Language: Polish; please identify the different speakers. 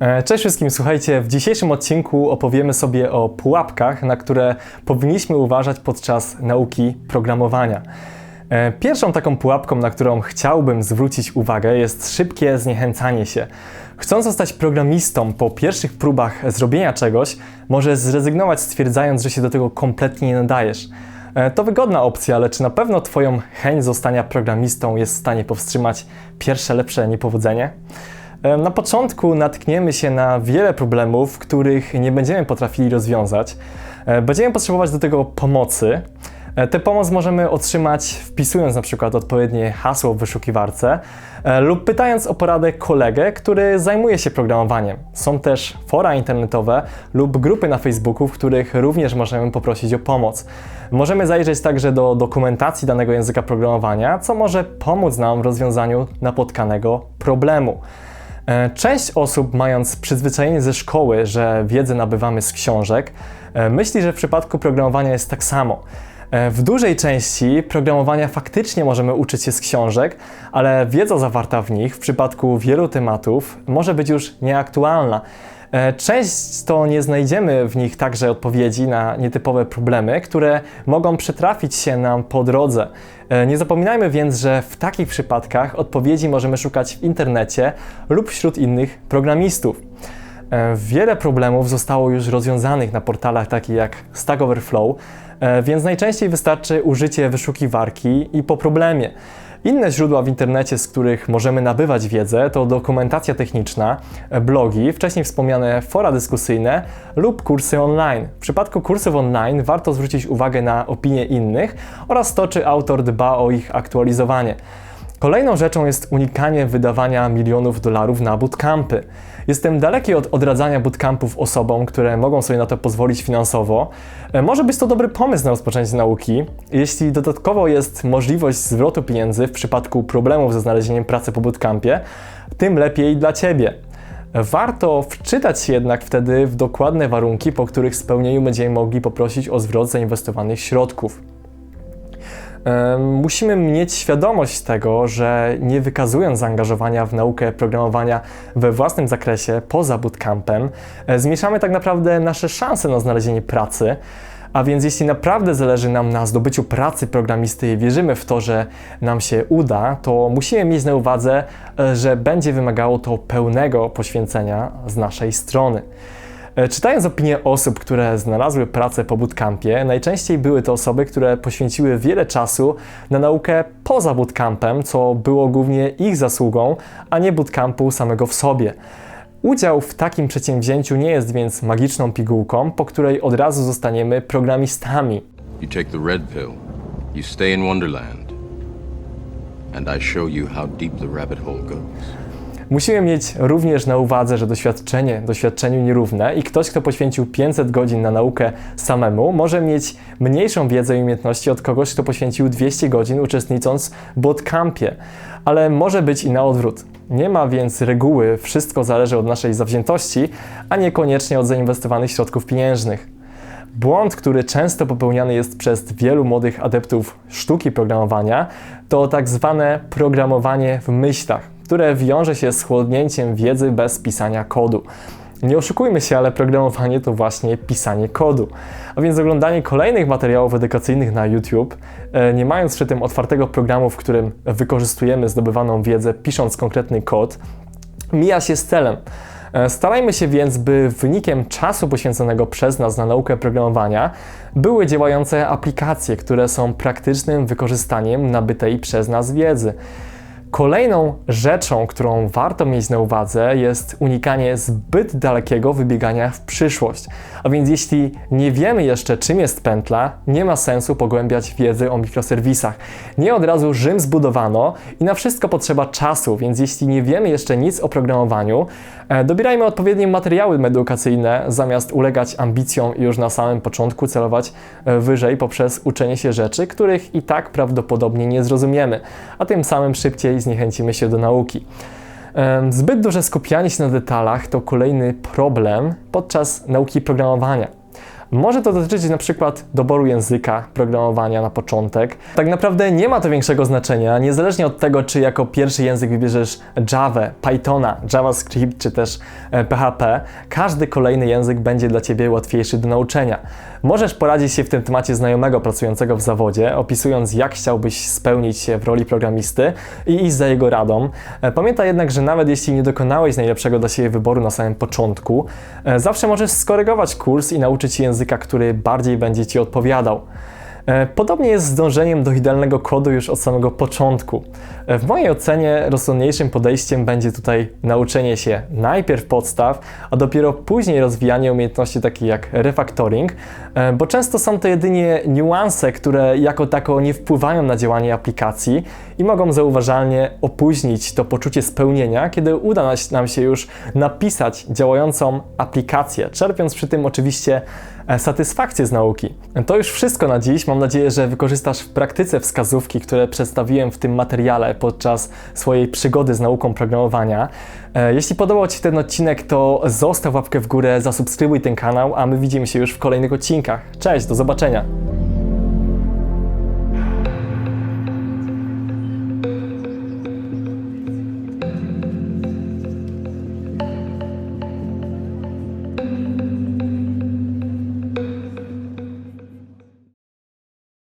Speaker 1: E, Cześć wszystkim, słuchajcie, w dzisiejszym odcinku opowiemy sobie o pułapkach, na które powinniśmy uważać podczas nauki programowania. E, Pierwszą taką pułapką, na którą chciałbym zwrócić uwagę, jest szybkie zniechęcanie się. Chcąc zostać programistą po pierwszych próbach zrobienia czegoś, może zrezygnować stwierdzając, że się do tego kompletnie nie nadajesz. E, To wygodna opcja, ale czy na pewno Twoją chęć zostania programistą jest w stanie powstrzymać pierwsze lepsze niepowodzenie? E, Na początku natkniemy się na wiele problemów, których nie będziemy potrafili rozwiązać. E, Będziemy potrzebować do tego pomocy. E, Tę pomoc możemy otrzymać wpisując na przykład odpowiednie hasło w wyszukiwarce lub pytając o poradę kolegę, który zajmuje się programowaniem. Są też fora internetowe lub grupy na Facebooku, w których również możemy poprosić o pomoc. Możemy zajrzeć także do dokumentacji danego języka programowania, co może pomóc nam w rozwiązaniu napotkanego problemu. E, Część osób, mając przyzwyczajenie ze szkoły, że wiedzę nabywamy z książek, e, myśli, że w przypadku programowania jest tak samo. E, W dużej części programowania faktycznie możemy uczyć się z książek, ale wiedza zawarta w nich w przypadku wielu tematów może być już nieaktualna. E, Często nie znajdziemy w nich także odpowiedzi na nietypowe problemy, które mogą przytrafić się nam po drodze. E, Nie zapominajmy więc, że w takich przypadkach odpowiedzi możemy szukać w internecie lub wśród innych programistów. E, Wiele problemów zostało już rozwiązanych na portalach takich jak Stack Overflow, więc najczęściej wystarczy użycie wyszukiwarki i po problemie. Inne źródła w internecie, z których możemy nabywać wiedzę, to dokumentacja techniczna, e, blogi, wcześniej wspomniane fora dyskusyjne lub kursy online. W przypadku kursów online warto zwrócić uwagę na opinie innych oraz to, czy autor dba o ich aktualizowanie. Kolejną rzeczą jest unikanie wydawania milionów dolarów na bootcampy. Jestem daleki od odradzania bootcampów osobom, które mogą sobie na to pozwolić finansowo. E, Może być to dobry pomysł na rozpoczęcie nauki, jeśli dodatkowo jest możliwość zwrotu pieniędzy w przypadku problemów ze znalezieniem pracy po bootcampie, tym lepiej dla Ciebie. Warto wczytać się jednak wtedy w dokładne warunki, po których spełnieniu będziemy mogli poprosić o zwrot zainwestowanych środków. Musimy mieć świadomość tego, że nie wykazując zaangażowania w naukę programowania we własnym zakresie poza bootcampem, e, zmniejszamy tak naprawdę nasze szanse na znalezienie pracy. A więc jeśli naprawdę zależy nam na zdobyciu pracy programisty i wierzymy w to, że nam się uda, to musimy mieć na uwadze, e, że będzie wymagało to pełnego poświęcenia z naszej strony. E, Czytając opinie osób, które znalazły pracę po bootcampie, najczęściej były to osoby, które poświęciły wiele czasu na naukę poza bootcampem, co było głównie ich zasługą, a nie bootcampu samego w sobie. Udział w takim przedsięwzięciu nie jest więc magiczną pigułką, po której od razu zostaniemy programistami.
Speaker 2: You take the red pill, you stay in Wonderland, and I show you how deep the rabbit hole goes.
Speaker 1: Musimy mieć również na uwadze, że doświadczenie doświadczeniu nierówne i ktoś, kto poświęcił 500 godzin na naukę samemu, może mieć mniejszą wiedzę i umiejętności od kogoś, kto poświęcił 200 godzin uczestnicząc w bootcampie. Ale może być i na odwrót. Nie ma więc reguły, wszystko zależy od naszej zawziętości, a niekoniecznie od zainwestowanych środków pieniężnych. Błąd, który często popełniany jest przez wielu młodych adeptów sztuki programowania, to tak zwane programowanie w myślach, które wiąże się z chłodnięciem wiedzy bez pisania kodu. Nie oszukujmy się, ale programowanie to właśnie pisanie kodu. A więc oglądanie kolejnych materiałów edukacyjnych na YouTube, e, nie mając przy tym otwartego programu, w którym wykorzystujemy zdobywaną wiedzę, pisząc konkretny kod, mija się z celem. E, Starajmy się więc, by wynikiem czasu poświęconego przez nas na naukę programowania były działające aplikacje, które są praktycznym wykorzystaniem nabytej przez nas wiedzy. Kolejną rzeczą, którą warto mieć na uwadze, jest unikanie zbyt dalekiego wybiegania w przyszłość. A więc jeśli nie wiemy jeszcze, czym jest pętla, nie ma sensu pogłębiać wiedzy o mikroserwisach. Nie od razu Rzym zbudowano i na wszystko potrzeba czasu, więc jeśli nie wiemy jeszcze nic o programowaniu, e, dobierajmy odpowiednie materiały edukacyjne, zamiast ulegać ambicjom i już na samym początku celować e, wyżej poprzez uczenie się rzeczy, których i tak prawdopodobnie nie zrozumiemy, a tym samym szybciej zniechęcimy się do nauki. Zbyt duże skupianie się na detalach to kolejny problem podczas nauki programowania. Może to dotyczyć na przykład doboru języka programowania na początek. Tak naprawdę nie ma to większego znaczenia, niezależnie od tego, czy jako pierwszy język wybierzesz Java, Pythona, JavaScript czy też e, PHP. Każdy kolejny język będzie dla Ciebie łatwiejszy do nauczenia. Możesz poradzić się w tym temacie znajomego pracującego w zawodzie, opisując jak chciałbyś spełnić się w roli programisty i iść za jego radą. E, Pamiętaj jednak, że nawet jeśli nie dokonałeś najlepszego dla siebie wyboru na samym początku, e, zawsze możesz skorygować kurs i nauczyć się języka, który bardziej będzie Ci odpowiadał. E, Podobnie jest z dążeniem do idealnego kodu już od samego początku. E, W mojej ocenie rozsądniejszym podejściem będzie tutaj nauczenie się najpierw podstaw, a dopiero później rozwijanie umiejętności takich jak refactoring, e, bo często są to jedynie niuanse, które jako tako nie wpływają na działanie aplikacji i mogą zauważalnie opóźnić to poczucie spełnienia, kiedy uda nam się już napisać działającą aplikację, czerpiąc przy tym oczywiście satysfakcję z nauki. To już wszystko na dziś. Mam nadzieję, że wykorzystasz w praktyce wskazówki, które przedstawiłem w tym materiale podczas swojej przygody z nauką programowania. E, Jeśli podobał Ci się ten odcinek, to zostaw łapkę w górę, zasubskrybuj ten kanał, a my widzimy się już w kolejnych odcinkach. Cześć, do zobaczenia!